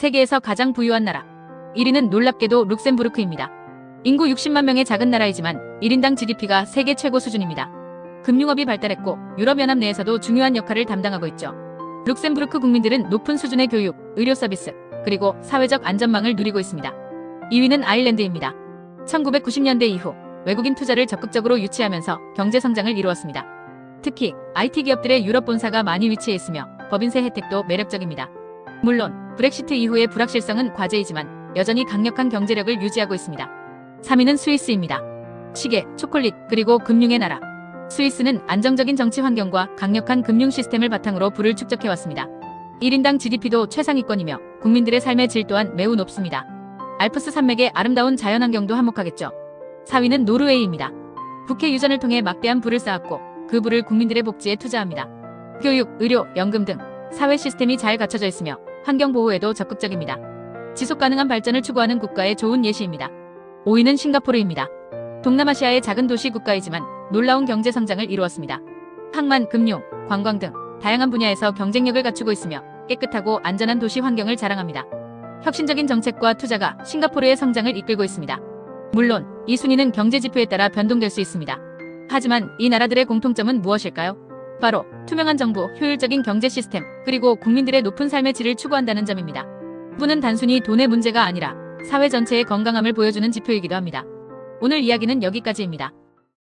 세계에서 가장 부유한 나라. 1위는 놀랍게도 룩셈부르크입니다. 인구 60만 명의 작은 나라이지만 1인당 GDP가 세계 최고 수준입니다. 금융업이 발달했고 유럽연합 내에서도 중요한 역할을 담당하고 있죠. 룩셈부르크 국민들은 높은 수준의 교육, 의료 서비스, 그리고 사회적 안전망을 누리고 있습니다. 2위는 아일랜드입니다. 1990년대 이후 외국인 투자를 적극적으로 유치하면서 경제 성장을 이루었습니다. 특히 IT 기업들의 유럽 본사가 많이 위치해 있으며 법인세 혜택도 매력적입니다. 물론 브렉시트 이후의 불확실성은 과제이지만 여전히 강력한 경제력을 유지하고 있습니다. 3위는 스위스입니다. 시계, 초콜릿, 그리고 금융의 나라. 스위스는 안정적인 정치 환경과 강력한 금융 시스템을 바탕으로 부를 축적해왔습니다. 1인당 GDP도 최상위권이며 국민들의 삶의 질 또한 매우 높습니다. 알프스 산맥의 아름다운 자연환경도 한몫하겠죠. 4위는 노르웨이입니다. 국회 유전을 통해 막대한 부를 쌓았고 그 부를 국민들의 복지에 투자합니다. 교육, 의료, 연금 등 사회 시스템이 잘 갖춰져 있으며 환경 보호에도 적극적입니다. 지속 가능한 발전을 추구하는 국가의 좋은 예시입니다. 5위는 싱가포르입니다. 동남아시아의 작은 도시 국가이지만 놀라운 경제 성장을 이루었습니다. 항만, 금융, 관광 등 다양한 분야에서 경쟁력을 갖추고 있으며 깨끗하고 안전한 도시 환경을 자랑합니다. 혁신적인 정책과 투자가 싱가포르의 성장을 이끌고 있습니다. 물론 이 순위는 경제 지표에 따라 변동될 수 있습니다. 하지만 이 나라들의 공통점은 무엇일까요? 바로 투명한 정부, 효율적인 경제 시스템, 그리고 국민들의 높은 삶의 질을 추구한다는 점입니다. 부는 단순히 돈의 문제가 아니라 사회 전체의 건강함을 보여주는 지표이기도 합니다. 오늘 이야기는 여기까지입니다.